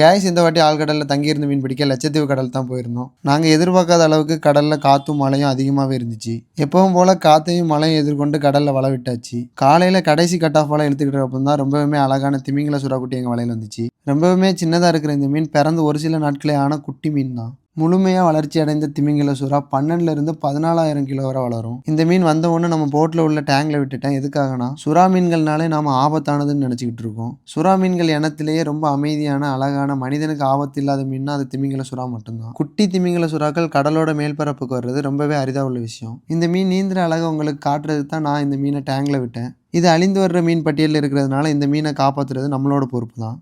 Case இந்த வாட்டி ஆழ்கடலில் தங்கியிருந்து மீன் பிடிக்க லட்சத்தீவு கடல் தான் போயிருந்தோம். நாங்கள் எதிர்பார்க்காத அளவுக்கு கடலில் காற்றும் மழையும் அதிகமாகவே இருந்துச்சு. எப்பவும் போல் காற்றையும் மழையும் எதிர்கொண்டு கடலில் வலை விட்டாச்சு. காலையில் கடைசி கட் ஆஃப் வலை எடுத்துக்கிட்டப்போ தான் ரொம்பவுமே அழகான திமிங்கல சுறாக்குட்டி எங்கள் வலையில் வந்துச்சு. ரொம்பவுமே சின்னதாக இருக்கிற இந்த மீன் பிறந்து ஒரு சில நாட்களே ஆன குட்டி மீன் தான். முழுமையாக வளர்ச்சி அடைந்த திமிங்கல சுறா பன்னெண்டுலேருந்து பதினாலாயிரம் கிலோ வரை வளரும். இந்த மீன் வந்த உடனே நம்ம போட்டில் உள்ள டேங்கில் விட்டுட்டேன். எதுக்காகனா சுறா மீன்கள்னாலே நாம் ஆபத்தானதுன்னு நினச்சிக்கிட்டு இருக்கோம். சுறா மீன்கள் இனத்திலேயே ரொம்ப அமைதியான அழகான மனிதனுக்கு ஆபத்து இல்லாத மீன்னா அது திமிங்கல சுறா மட்டும்தான். குட்டி திமிங்கல சுறாக்கள் கடலோட மேல்பரப்புக்கு வர்றது ரொம்பவே அரிதாக உள்ள விஷயம். இந்த மீன் நீந்திர அழகை உங்களுக்கு காட்டுறதுக்கு தான் நான் இந்த மீனை டேங்கில் விட்டேன். இது அழிந்து வர்ற மீன் பட்டியலில் இருக்கிறதுனால இந்த மீனை காப்பாற்றுறது நம்மளோட பொறுப்பு தான்.